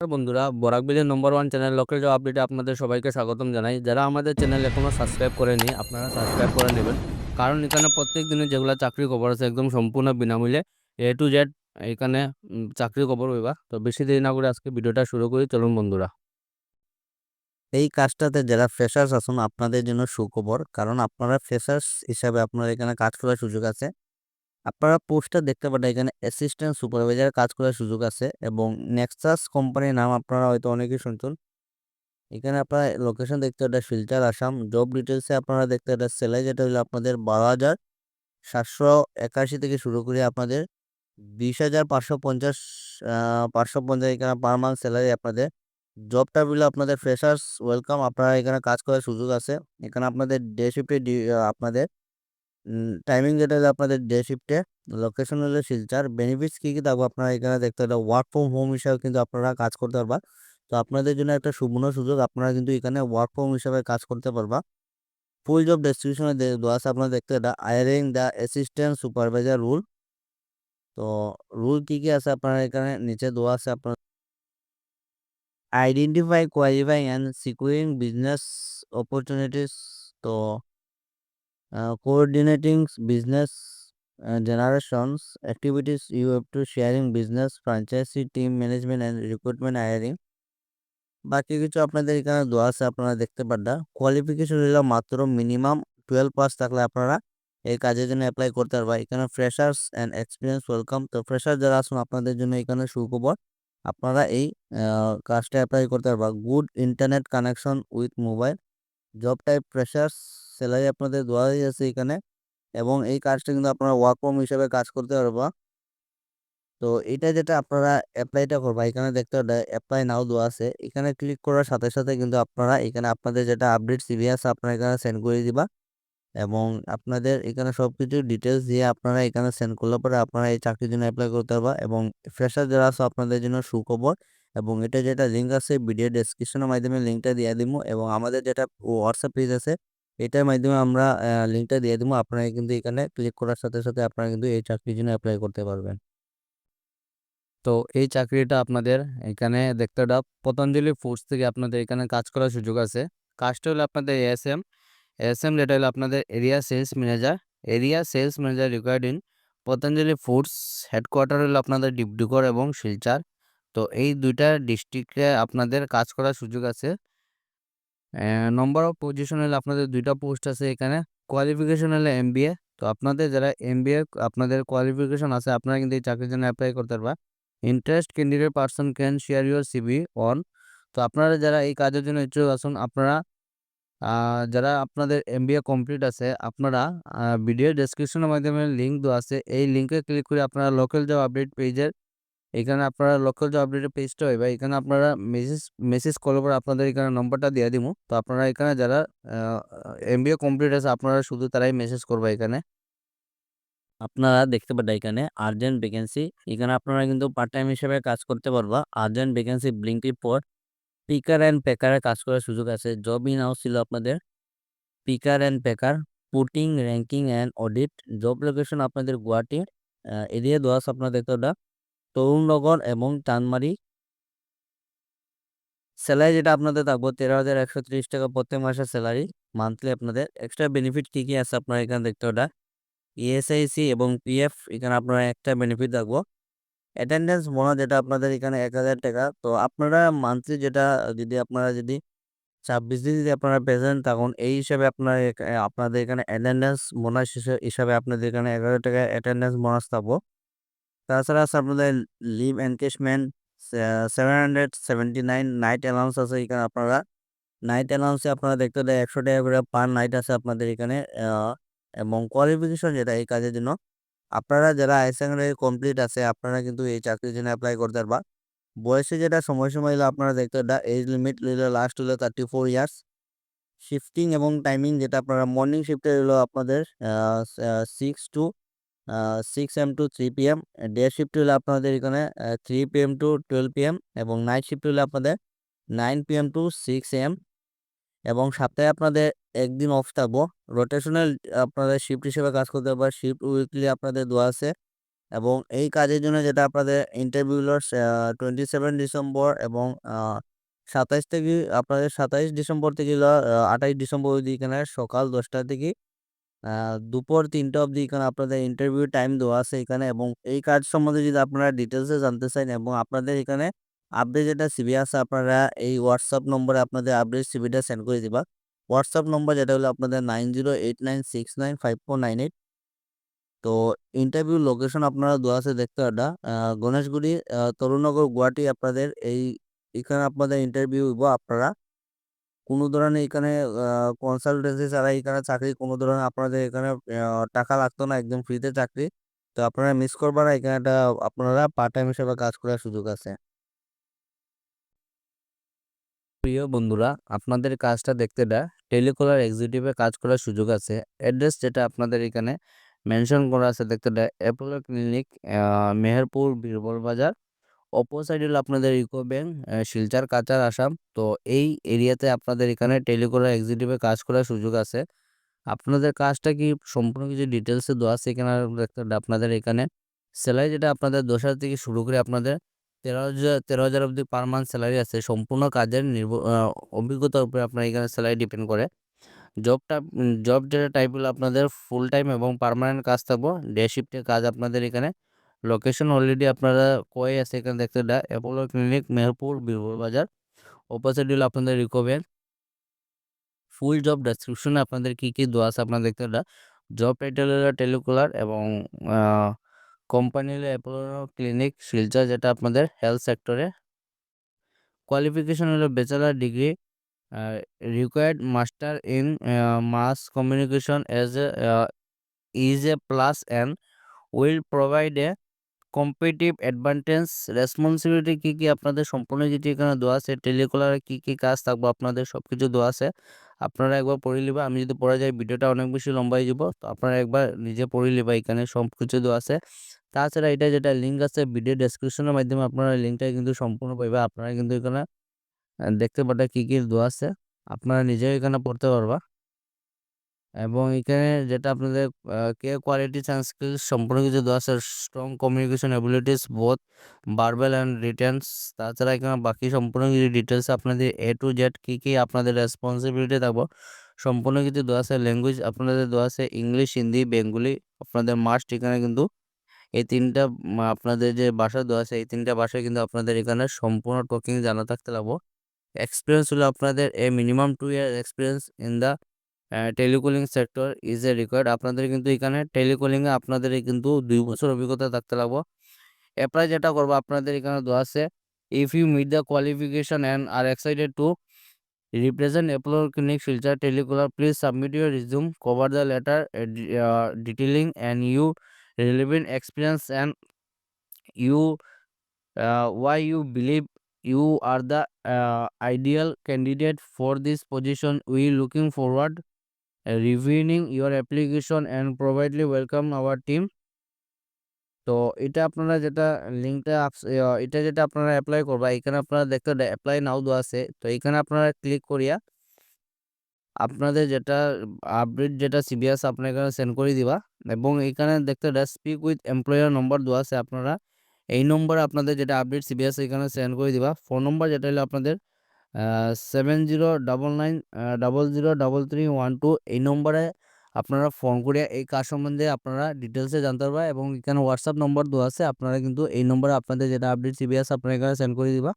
বন্ধুরা, বরাক বিলের নম্বর one channel লোকের জব আপডেটে আপনাদের সবাইকে স্বাগতম জানাই। যারা আমাদের চ্যানেল এখনও সাবস্ক্রাইব করেনি, আপনারা সাবস্ক্রাইব করে নেবেন। কারণ এখানে প্রত্যেক দিনে যেগুলো চাকরি খবর আছে, একদম সম্পূর্ণ বিনামূল্যে এ টু জেড এখানে চাকরি খবর হইবা। তো বেশি দেরি না করে আজকে ভিডিওটা শুরু করি, চলুন বন্ধুরা। এই কাজটাতে যারা ফ্রেশার্স আছেন, আপনাদের জন্য সুখবর। কারণ আপনারা ফ্রেশার্স হিসাবে আপনারা এখানে কাজ করার সুযোগ আছে। আপনারা পোস্টটা দেখতে পারেন, এখানে অ্যাসিস্ট্যান্ট সুপারভাইজার কাজ করার সুযোগ আছে এবং নেক্সাস কোম্পানির নাম আপনারা হয়তো অনেকেই শুনছেন। এখানে আপনারা লোকেশন দেখতে এটা শিলচর, আসাম। জব ডিটেলসে আপনারা দেখতে এটা স্যালারি যেটা হলো আপনাদের বারো হাজার সাতশো একাশি থেকে শুরু করে আপনাদের বিশ হাজার পাঁচশো পঞ্চাশ পাঁচশো পঞ্চাশ এখানে পার মান্থ স্যালারি আপনাদের। জবটা হলো আপনাদের ফ্রেশার্স ওয়েলকাম আপনারা এখানে কাজ করার সুযোগ আছে। এখানে আপনাদের ডে শিফটে আপনাদের টাইমিং যেটা হলো আপনাদের ডে শিফটে লোকেশন হলো শিলচার। বেনিফিটস কী কী থাকবে আপনারা এখানে দেখতে পারেন ওয়ার্ক ফ্রম হোম হিসাবে কিন্তু আপনারা কাজ করতে পারবা। তো আপনাদের জন্য একটা সুবর্ণ সুযোগ, আপনারা কিন্তু এখানে ওয়ার্ক ফ্রম হিসাবে কাজ করতে পারবা। ফুল জব ডেসক্রিপশনে দেওয়া আছে আপনারা দেখতে এটা hiring the assistant supervisor rule তো রুল কী কী আছে আপনারা এখানে নিচে দেওয়া আছে আপনার identify qualify and securing business opportunities তো coordinating business generations, activities you have to sharing business franchisee team management and recruitment, hiring. বাকি কিছু আপনাদের এখানে দেওয়া আছে, আপনারা দেখতে পারবা কোয়ালিফিকেশন হলো মাত্র মিনিমাম টুয়েলভ পাস থাকলে আপনারা এই কাজের জন্য অ্যাপ্লাই করতে পারবা এখানে ফ্রেশার্স অ্যান্ড এক্সপিরিয়েন্স ওয়েলকাম তো ফ্রেশার যারা আসুন আপনাদের জন্য এখানে সুখবর, আপনারা এই কাজটা অ্যাপ্লাই করতে পারবা good internet connection with mobile job type freshers salary আপনাদের দেওয়া হয়ে আছে এখানে এবং এই কাজটা কিন্তু আপনারা ওয়ার্ক ফ্রম হিসেবে কাজ করতে পারবা। তো এটা যেটা আপনারা অ্যাপ্লাইটা করবা, এখানে দেখতে অ্যাপ্লাই নাও দেওয়া আছে। এখানে ক্লিক করার সাথে সাথে কিন্তু আপনারা এখানে আপনাদের যেটা আপডেট সিভি আছে আপনারা এখানে সেন্ড করে দিবা এবং আপনাদের এখানে সব কিছু ডিটেলস দিয়ে আপনারা এখানে সেন্ড করলে পরে আপনারা এই চাকরির জন্য অ্যাপ্লাই করতে পারবা এবং ফ্রেশার যারা আছে আপনাদের জন্য সুখবর এবং এটা যেটা লিঙ্ক আছে ভিডিও ডেসক্রিপশনের মাধ্যমে লিঙ্কটা দিয়ে দিব এবং আমাদের যেটা হোয়াটসঅ্যাপ পেজ আছে এটার মাধ্যমে আমরা লিঙ্কটা দিয়ে দেবো। আপনারা কিন্তু এখানে ক্লিক করার সাথে সাথে আপনারা কিন্তু এই চাকরির জন্য অ্যাপ্লাই করতে পারবেন। তো এই চাকরিটা আপনাদের এখানে দেখতে পাবেন পতঞ্জলি ফুডস থেকে আপনাদের এখানে কাজ করার সুযোগ আছে। কাজটা হলো আপনাদের এএসএম এএসএম যেটা হলো আপনাদের area sales manager area sales manager required in Patanjali foods headquarter হলো আপনাদের ডিব্রুগড় এবং শিলচর তো এই দুইটা ডিস্ট্রিক্টে আপনাদের কাজ করার সুযোগ আছে। নম্বর অফ পজিশন হলে আপনাদের দুইটা পোস্ট আছে এখানে। কোয়ালিফিকেশন হলে এম তো আপনাদের যারা এম আপনাদের কোয়ালিফিকেশন আছে, আপনারা কিন্তু এই চাকরির জন্য অ্যাপ্লাই করতে পারবা। Interest candidate person can share your CV on তো আপনারা যারা এই কাজের জন্য ইচ্ছুক আছেন, আপনারা যারা আপনাদের এম কমপ্লিট আছে, আপনারা ভিডিও ডেসক্রিপশনের মাধ্যমে লিঙ্ক দেওয়া আছে। এই লিঙ্কে ক্লিক করে আপনারা লোকাল জব আপডেট পেজের এখানে আপনারা লোকাল জব আপডেটের পেজটা হইবা এখানে আপনারা মেসেজ মেসেজ করার পর আপনাদের এখানে নম্বরটা দিয়ে দিব। তো আপনারা এখানে যারা এম কমপ্লিট আছে, আপনারা শুধু তারাই মেসেজ করবে এখানে। আপনারা দেখতে পারেন এখানে আর্জেন্ট ভ্যাকেন্সি এখানে আপনারা কিন্তু পার্ট টাইম হিসেবে কাজ করতে পারবা। আর্জেন্ট ভ্যাকেন্সি ব্লিঙ্কির পর পিকার অ্যান্ড পেকারে কাজ করার সুযোগ আছে। জব ইন হাউস ছিল আপনাদের। Picker and packer putting ranking and audit job location আপনাদের গুয়াহাটি এরিয়া দোয়াস আপনারা দেখতে তরুণনগর এবং টানমারি স্যালারি যেটা আপনাদের থাকব, তেরো হাজার একশো ত্রিশ টাকা প্রত্যেক মাসের স্যালারি মান্থলি আপনাদের এক্সট্রা বেনিফিট কী কী আছে আপনারা এখানে দেখতে ওটা ইএসআইসি এবং পিএফ এখানে আপনারা একটা বেনিফিট থাকব। অ্যাটেন্ডেন্স বোনাস যেটা আপনাদের এখানে এক হাজার টাকা। তো আপনারা মান্থলি যেটা, যদি আপনারা যদি ছাব্বিশ দিন যদি আপনারা প্রেজেন্ট থাকুন, এই হিসাবে আপনার আপনাদের এখানে অ্যাটেন্ডেন্স বোনাস হিসাবে আপনাদের এখানে এক হাজার টাকা অ্যাটেন্ডেন্স বোনাস থাকব। তাছাড়া আছে আপনাদের leave encashment seven hundred seventy nine night allowance আছে এখানে আপনারা। নাইট অ্যালাউন্সে আপনারা দেখতে দেয় একশো টাকা করে পার নাইট আছে আপনাদের এখানে এবং কোয়ালিফিকেশন যেটা এই কাজের জন্য। আপনারা যারা আইসিএংরে কমপ্লিট আছে, আপনারা কিন্তু এই চাকরির জন্য অ্যাপ্লাই করতে পারবা। বয়সে যেটা সময়সীমা হলো আপনারা দেখতে পারবেন এজ লিমিট হলো লাস্ট হলো থার্টি ফোর ইয়ার্স শিফটিং এবং টাইমিং যেটা আপনারা মর্নিং শিফটে হলো আপনাদের six to six AM to three P M day shift হলো আপনাদের এখানে three P M to twelve P M এবং নাইট শিফট হলো আপনাদের nine P M to six AM এবং সপ্তাহে আপনাদের একদিন অফ থাকব। রোটেশনাল আপনাদের শিফট হিসেবে কাজ করতে পারবে শিফট উইকলি আপনাদের দেওয়া আছে এবং এই কাজের জন্য যেটা আপনাদের ইন্টারভিউ টোয়েন্টি সেভেন ডিসেম্বর এবং সাতাইশ থেকে, আপনাদের সাতাইশ ডিসেম্বর থেকে আঠাইশ ডিসেম্বর এখানে সকাল দশটা থেকে দুপুর তিনটা অবধি এখানে আপনাদের ইন্টারভিউ টাইম দেওয়া আছে এখানে এবং এই কাজ সম্বন্ধে যদি আপনারা ডিটেলসে জানতে চান এবং আপনাদের এখানে আপডেট যেটা সিবি আছে, আপনারা এই হোয়াটসঅ্যাপ নম্বরে আপনাদের আপডেট সিবিটা সেন্ড করে দিবা। হোয়াটসঅ্যাপ নম্বর যেটা হলো আপনাদের nine zero eight nine six nine five four nine eight তো ইন্টারভিউ লোকেশন আপনারা দেওয়া আছে দেখতে পারটা গণেশগুড়ি তরুণনগর, গুয়াহাটি আপনাদের এই, এখানে আপনাদের ইন্টারভিউ হইব আপনারা। কোনো ধরনের এখানে কনসালটেন্সি ছাড়া এখানে চাকরি, কোনো ধরনের আপনাদের এখানে টাকা লাগতো না, একদম ফ্রিতে চাকরি। তো আপনারা মিস করবেন না, এখানে একটা আপনারা পার্ট টাইম হিসেবে কাজ করার সুযোগ আছে। প্রিয় বন্ধুরা, আপনাদের কাজটা দেখতে দা, টেলিকলার এক্সিকিউটিভে কাজ করার সুযোগ আছে। অ্যাড্রেস যেটা আপনাদের এখানে মেনশন করা আছে দেখতে the Apollo clinic Meherpur, Birbal Bazar. Opposite হলো আপনাদের ইকো ব্যাংক শিলচর কাচার আসাম। তো এই এরিয়াতে আপনাদের এখানে টেলিকলার এক্সিকিউটিভে কাজ করার সুযোগ আছে। আপনাদের কাজটা কি সম্পূর্ণ কিছু ডিটেলসে দেওয়া আছে এখানে দেখতে আপনাদের এখানে? স্যালারি যেটা আপনাদের দশ হাজার থেকে শুরু করে আপনাদের তেরো হাজার তেরো হাজার অবধি পার মান্থ স্যালারি আছে। সম্পূর্ণ কাজের নির্ভর অভিজ্ঞতার উপরে আপনার এখানে স্যালারি ডিপেন্ড করে। জবটা জব যেটা টাইপ হলো আপনাদের ফুল টাইম এবং পারমানেন্ট কাজ থাকব। ডে শিফটের কাজ আপনাদের এখানে লোকেশন অলরেডি আপনারা কয়ে আছে এখানে দেখতে অ্যাপোলো ক্লিনিক মেহেরপুর বীরভূম বাজার অপোজিট হলো আপনাদের রিকোভেন ফুল জব ডেসক্রিপশনে আপনাদের কি কি দেওয়া আছে আপনারা দেখতে দা জব টাইটেল হলো টেলিকুলার এবং কোম্পানি হলো অ্যাপোলো ক্লিনিক শিলচর, যেটা আপনাদের হেলথ সেক্টরে কোয়ালিফিকেশন হলো bachelor degree required master in mass communication as a is a plus and will provide a competitive advantage responsibility কী কী আপনাদের সম্পূর্ণ যেটি এখানে দেওয়া আছে টেলিকলারে কী কী কাজ থাকব আপনাদের সব কিছু দেওয়া আছে, আপনারা একবার পড়ে নিবা, আমি যদি পড়ে যাই ভিডিওটা অনেক বেশি লম্বা হয়ে যাব, তো আপনারা একবার নিজে পড়ে নিবা এখানে সব কিছু দেওয়া আছে। তাছাড়া এটা যেটা লিঙ্ক আছে ভিডিও ডেসক্রিপশনের মাধ্যমে আপনারা লিঙ্কটা কিন্তু সম্পূর্ণ পাইবা, আপনারা কিন্তু এখানে দেখতে পাটা কী কী দেওয়া আছে, আপনারা নিজেও এখানে পড়তে পারবা। এবং এখানে যেটা আপনাদের কে কোয়ালিটি অ্যান্ড স্কিলস সম্পূর্ণ কিছু দেওয়া আছে। Strong communication abilities both verbal and written তাছাড়া এখানে বাকি সম্পূর্ণ কিছু ডিটেলস আপনাদের এ টু জেড কী কী আপনাদের রেসপন্সিবিলিটি থাকব, সম্পূর্ণ কিছু দেওয়া আছে। ল্যাঙ্গুয়েজ আপনাদের দেওয়া আছে ইংলিশ হিন্দি বেঙ্গলি আপনাদের মাস্ট এখানে কিন্তু এই তিনটা আপনাদের যে ভাষা দেওয়া আছে, এই তিনটা ভাষায় কিন্তু আপনাদের এখানে সম্পূর্ণ টকিং জানা থাকতে লাগবো। এক্সপিরিয়েন্স হলো আপনাদের a minimum two year experience in the telecalling sector is a required আপনাদের কিন্তু এখানে টেলিকলিংয়ে আপনাদের কিন্তু দুই বছর অভিজ্ঞতা থাকতে লাগবো। অ্যাপ্লাই যেটা করব আপনাদের এখানে দেওয়া আছে if you meet the qualification and are excited to represent Apollo clinic Silchar telecaller please submit your resume cover the letter detailing and you relevant experience and you you believe you are the uh, ideal candidate for this position. We looking forward reviewing your application and providely welcome our team. তো এটা আপনারা যেটা লিঙ্কটা এটা যেটা আপনারা apply করবা, এখানে আপনারা দেখতে অ্যাপ্লাই নাও দেওয়া আছে। তো এখানে আপনারা ক্লিক করিয়া আপনাদের যেটা আপডেট যেটা সিবিএস আপনার এখানে সেন্ড করে দিবা। এবং এখানে দেখতে স্পিক উইথ এমপ্লয়ার নম্বর দেওয়া আছে আপনারা। এই নম্বরে আপনাদের যেটা আপডেট সিবিএস এখানে সেন্ড করে দিবা। ফোন নম্বর যেটা হলো আপনাদের seven zero double nine double zero double three one two এই নম্বরে আপনারা ফোন করে এই কাজ সম্বন্ধে আপনারা ডিটেলসে জানতে পারবা এবং এখানে হোয়াটসঅ্যাপ নম্বর দেওয়া আছে। আপনারা কিন্তু এই নম্বরে আপনাদের যেটা আপডেট সিবিএস আপনারা এখানে সেন্ড করে দিবা।